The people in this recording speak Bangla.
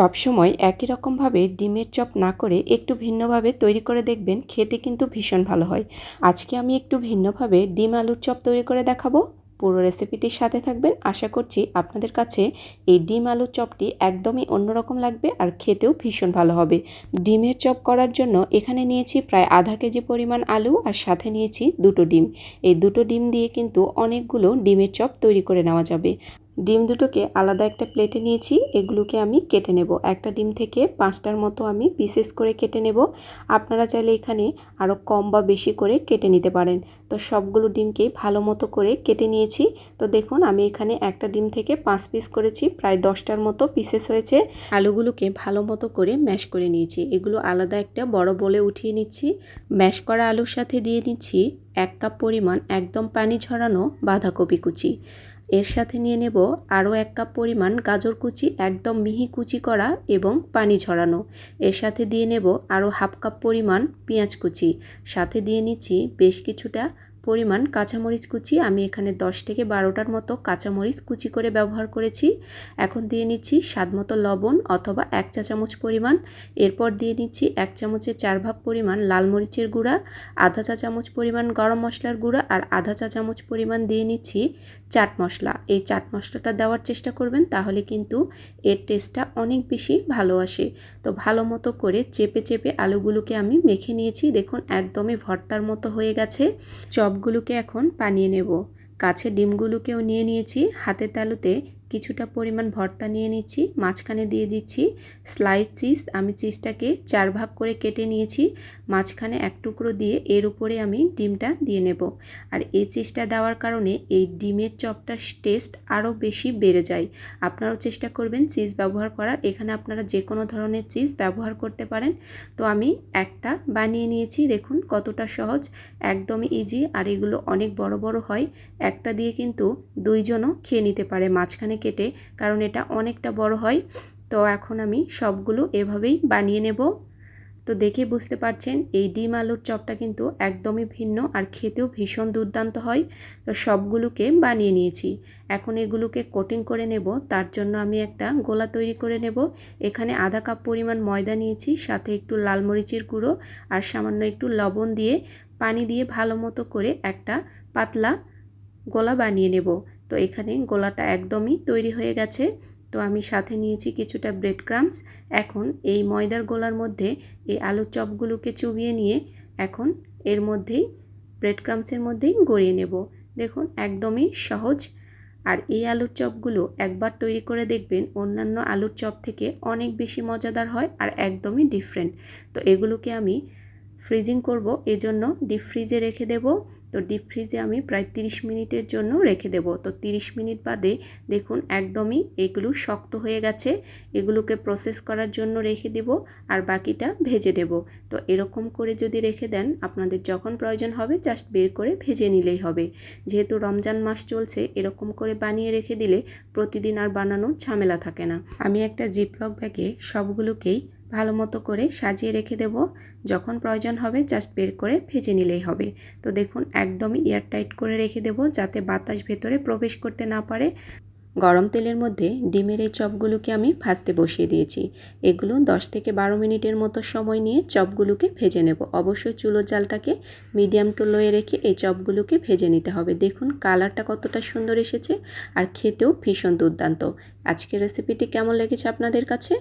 সবসময় একই রকমভাবে ডিমের চপ না করে একটু ভিন্নভাবে তৈরি করে দেখবেন, খেতে কিন্তু ভীষণ ভালো হয়। আজকে আমি একটু ভিন্নভাবে ডিম আলুর চপ তৈরি করে দেখাবো। পুরো রেসিপিটির সাথে থাকবেন। আশা করছি আপনাদের কাছে এই ডিম আলুর চপটি একদমই অন্যরকম লাগবে আর খেতেও ভীষণ ভালো হবে। ডিমের চপ করার জন্য এখানে নিয়েছি প্রায় আধা কেজি পরিমাণ আলু আর সাথে নিয়েছি দুটো ডিম। এই দুটো ডিম দিয়ে কিন্তু অনেকগুলো ডিমের চপ তৈরি করে নেওয়া যাবে। ডিম দুটোকে আলাদা একটা প্লেটে নিয়েছি, এগুলোকে আমি কেটে নেব। একটা ডিম থেকে পাঁচটার মতো আমি পিসেস করে কেটে নেব। আপনারা চাইলে এখানে আরও কম বা বেশি করে কেটে নিতে পারেন। তো সবগুলো ডিমকে ভালো মতো করে কেটে নিয়েছি। তো দেখুন, আমি এখানে একটা ডিম থেকে পাঁচ পিস করেছি, প্রায় দশটার মতো পিসেস হয়েছে। আলুগুলোকে ভালো মতো করে ম্যাশ করে নিয়েছি। এগুলো আলাদা একটা বড় বলে উঠিয়ে নিচ্ছি। ম্যাশ করা আলুর সাথে দিয়ে নিচ্ছি এক কাপ পরিমাণ একদম পানি ঝরানো বাঁধাকপি কুচি। এর সাথে নিয়ে নেব আরও এক কাপ পরিমাণ গাজর কুচি, একদম মিহি কুচি করা এবং পানি ঝরানো। এর সাথে দিয়ে নেব আরও হাফ কাপ পরিমাণ পেঁয়াজ কুচি। সাথে দিয়ে নিচ্ছি বেশ কিছুটা পরিমাণ কাঁচামরিচ কুচি। আমি এখানে 10 থেকে বারোটার মতো কাঁচামরিচ কুচি করে ব্যবহার করেছি। এখন দিয়ে নিচ্ছি স্বাদ মতো লবণ অথবা এক চা চামচ পরিমাণ। এরপর দিয়ে নিচ্ছি এক চামচের চার ভাগ পরিমাণ লাল মরিচের গুঁড়া, আধা চা চামচ পরিমাণ গরম মশলার গুঁড়া আর আধা চা চামচ পরিমাণ দিয়ে নিচ্ছি চাট মশলা। এই চাট মশলাটা দেওয়ার চেষ্টা করবেন তাহলে কিন্তু এর টেস্টটা অনেক বেশি ভালো আসে। তো ভালো মতো করে চেপে চেপে আলুগুলোকে আমি মেখে নিয়েছি। দেখুন, একদমই ভর্তার মতো হয়ে গেছে। চপগুলোকে এখন বানিয়ে নেব। কাছে ডিমগুলোকেও নিয়ে নিয়েছি। হাতের তালুতে কিছুটা পরিমাণ ভর্তা নিয়ে নিচ্ছি, মাঝখানে দিয়ে দিচ্ছি স্লাইস চিজ আমি চিজটাকে চার ভাগ করে কেটে নিয়েছি, মাঝখানে এক টুকরো দিয়ে এর উপরে আমি ডিমটা দিয়ে নেব। আর এই চিজটা দেওয়ার কারণে এই ডিমের চপটার টেস্ট আরও বেশি বেড়ে যায়। আপনারাও চেষ্টা করবেন চিজ ব্যবহার করার। এখানে আপনারা যে কোনো ধরনের চিজ ব্যবহার করতে পারেন। তো আমি একটা বানিয়ে নিয়েছি, দেখুন কতটা সহজ, একদমই ইজি আর এগুলো অনেক বড় বড় হয়, একটা দিয়ে কিন্তু দুইজনও খেয়ে নিতে পারে। মাঝখানে কেটে, কারণ এটা অনেকটা বড় হয়, তো এখন আমি সবগুলো এভাবেই বানিয়ে নেব। তো দেখে বুঝতে পারছেন, এই ডিম আলুর চপটা কিন্তু একদমই ভিন্ন আর খেতেও ভীষণ দুর্দান্ত হয়। তো সবগুলোকে বানিয়ে নিয়েছি। এখন এগুলোকে কোটিং করে নেব, তার জন্য আমি একটা গোলা তৈরি করে নেব। এখানে আধা কাপ পরিমাণ ময়দা নিয়েছি, সাথে একটু লাল মরিচের গুঁড়ো আর সামান্য একটু লবণ দিয়ে পানি দিয়ে ভালো মতো করে একটা পাতলা গোলা বানিয়ে নেব। তো এখানে গোলাটা একদমই তৈরি হয়ে গেছে। তো আমি সাথে নিয়েছি কিছুটা ব্রেড ক্রামস এখন এই ময়দার গোলার মধ্যে এই আলুর চপগুলোকে চুবিয়ে নিয়ে এখন এর মধ্যেই ব্রেড ক্রামসের মধ্যেই গড়িয়ে নেব। দেখুন, একদমই সহজ। আর এই আলুর চপগুলো একবার তৈরি করে দেখবেন অন্যান্য আলুর চপ থেকে অনেক বেশি মজাদার হয় আর একদমই ডিফারেন্ট তো এগুলোকে আমি ফ্রিজিং করব, এজন্য ডিপ ফ্রিজে রেখে দেব। তো ডিপ ফ্রিজে আমি প্রায় 30 মিনিটের জন্য রেখে দেব। তো 30 মিনিট বাদে দেখুন একদমই এগুলো শক্ত হয়ে গেছে। এগুলোকে প্রসেস করার জন্য রেখে দেব আর বাকিটা ভেজে দেব। তো এরকম করে যদি রেখে দেন, আপনাদের যখন প্রয়োজন হবে জাস্ট বের করে ভেজে নিলেই হবে। যেহেতু রমজান মাস চলছে, এরকম করে বানিয়ে রেখে দিলে প্রতিদিন আর বানানোর ঝামেলা থাকে না। আমি একটা জিপলক ব্যাগে সবগুলোকেই ভালো মতো করে সাজিয়ে রেখে দেব। যখন প্রয়োজন হবে জাস্ট বের করে ভেজে নিলেই হবে। তো দেখুন, একদমই এয়ারটাইট করে রেখে দেব যাতে বাতাস ভেতরে প্রবেশ করতে না পারে। গরম তেলের মধ্যে ডিমের এই চপগুলোকে আমি ভাজতে বসিয়ে দিয়েছি। এগুলো 10 থেকে বারো মিনিটের মতো সময় নিয়ে চপগুলোকে ভেজে নেব। অবশ্যই চুলো জালটাকে মিডিয়াম টু লোয়ে রেখে এই চপগুলোকে ভেজে নিতে হবে। দেখুন, কালারটা কতটা সুন্দর এসেছে আর খেতেও ভীষণ দুর্দান্ত। আজকের রেসিপিটি কেমন লেগেছে আপনাদের কাছে?